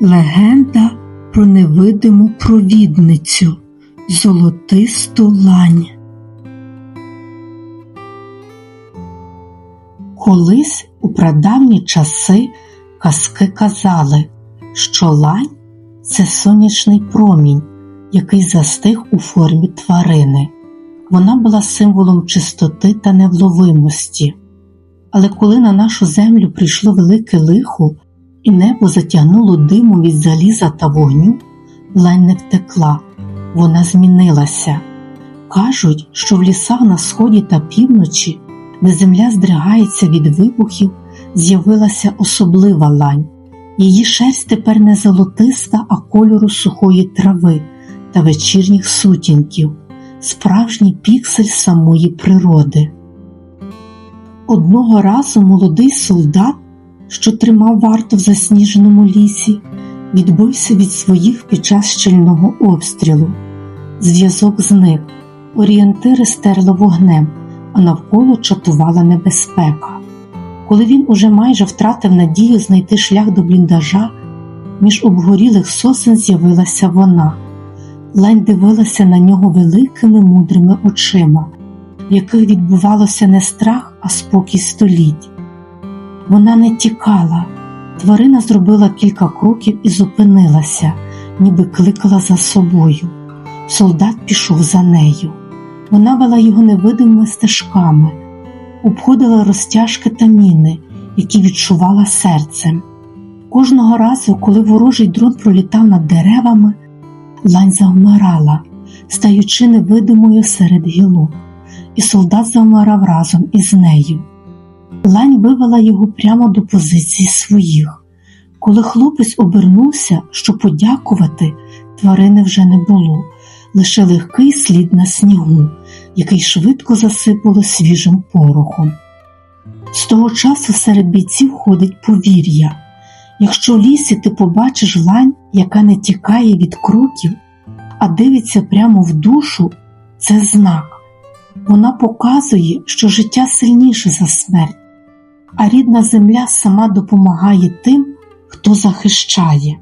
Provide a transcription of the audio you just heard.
Легенда про невидиму провідницю Золотисту лань. Колись у прадавні часи казки казали, що лань це сонячний промінь, який застиг у формі тварини. Вона була символом чистоти та невловимості. Але коли на нашу землю прийшло велике лихо, і небо затягнуло диму від заліза та вогню, лань не втекла, вона змінилася. Кажуть, що в лісах на сході та півночі, де земля здригається від вибухів, з'явилася особлива лань. Її шерсть тепер не золотиста, а кольору сухої трави та вечірніх сутінків, справжній піксель самої природи. Одного разу молодий солдат, що тримав варту в засніженому лісі, відбився від своїх під час щільного обстрілу. Зв'язок зник, орієнтири стерли вогнем, а навколо чатувала небезпека. Коли він уже майже втратив надію знайти шлях до бліндажа, між обгорілих сосен з'явилася вона. Лань дивилася на нього великими мудрими очима, в яких відбувалося не страх, а спокій століть. Вона не тікала. Тварина зробила кілька кроків і зупинилася, ніби кликала за собою. Солдат пішов за нею. Вона вела його невидимими стежками, обходила розтяжки та міни, які відчувала серцем. Кожного разу, коли ворожий дрон пролітав над деревами, лань завмирала, стаючи невидимою серед гілок, і солдат завмирав разом із нею. Лань вивела його прямо до позиції своїх. Коли хлопець обернувся, щоб подякувати, тварини вже не було, лише легкий слід на снігу, який швидко засипало свіжим порохом. З того часу серед бійців ходить повір'я. Якщо в лісі ти побачиш лань, яка не тікає від кроків, а дивиться прямо в душу, це знак. Вона показує, що життя сильніше за смерть, а рідна земля сама допомагає тим, хто захищає.